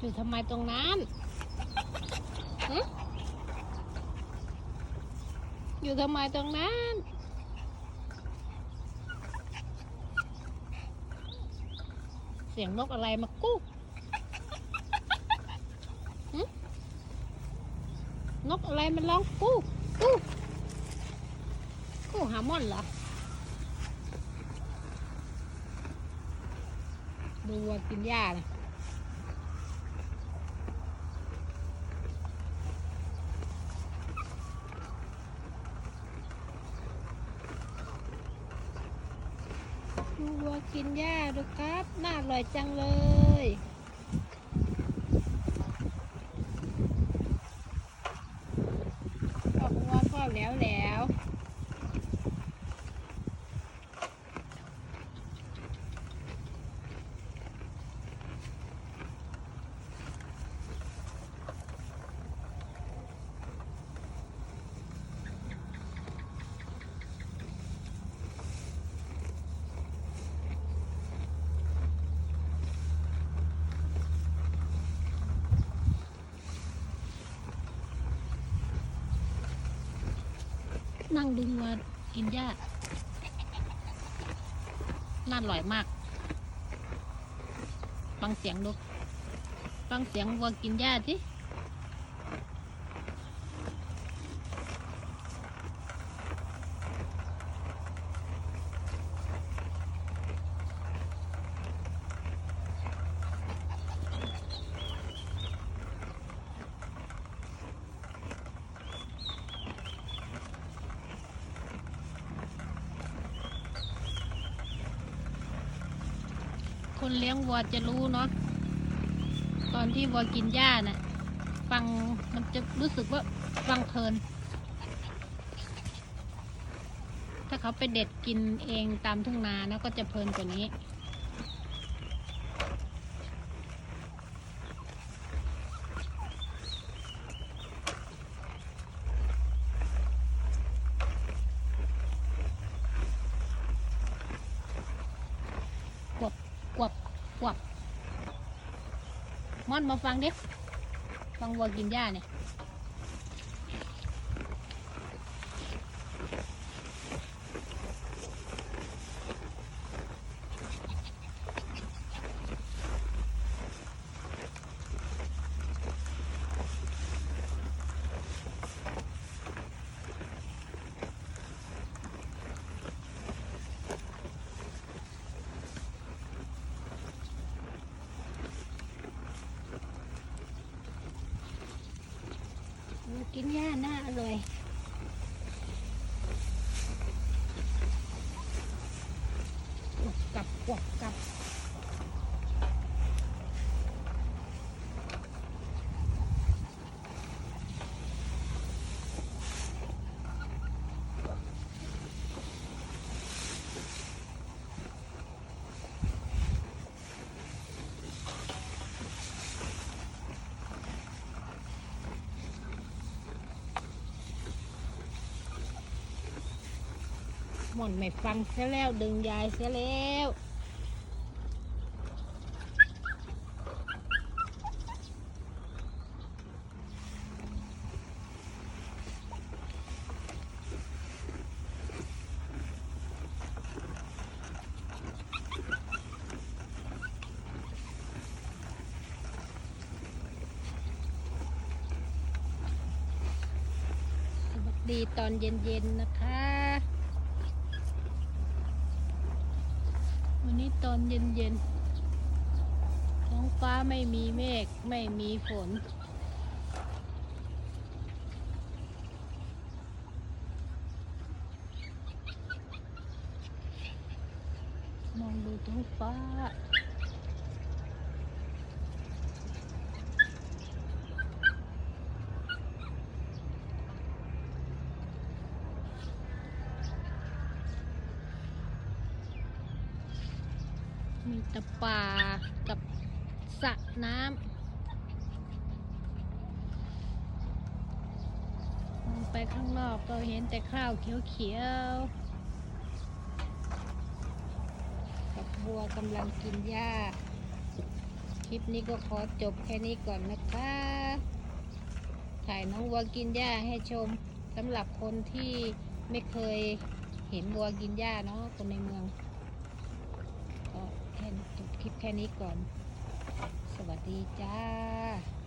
อยู่ทำไมตรงนั้นอยู่ทำไมตรงนั้นเสียงนกอะไรมากู้นกอะไรมันร้องกู้กู้กู้หาม่อนเหรอ ดูวัวกินหญ้านะ กินหญ้าดูครับ น่าอร่อยจังเลยขอบวัวก็แล้วแล้ว นั่งดึงมากินหญ้าน่าอร่อยมาก ฟังเสียงดูฟังเสียงวัวกินหญ้าสิ คนเลี้ยงวัวจะรู้เนาะตอนที่วัวกินหญ้าน่ะ ฟังมันจะรู้สึกว่าฟังเพลิน ถ้าเขาไปเด็ดกินเองตามทุ่งนานะก็จะเพลินกว่านี้ กวบก วบกวบม่อนมาฟังดิฟังวัวกินหญ้าเนี่ย กินหญ้าน่าอร่อย กวบกลับกวบกลับ ห ม่อนไม่ฟังเสียแล้วดึงยายเสียแล้วสวัสดีตอนเย็นๆนะคะ วั นนี้ตอนเย็นๆ ท้องฟ้าไม่มีเมฆไม่มีฝน มองดูท้องฟ้า มีตะป่ากับสระน้ำมองไปข้างนอกก็เห็นแต่ข้าวเขียวๆ กับบัวกำลังกินหญ้า คลิปนี้ก็ขอจบแค่นี้ก่อนนะคะ ถ่ายน้องวัวกินหญ้าให้ชมสำหรับคนที่ไม่เคยเห็นวัวกินหญ้าเนาะคนในเมือง คลิปแค่นี้ก่อน สวัสดีจ้า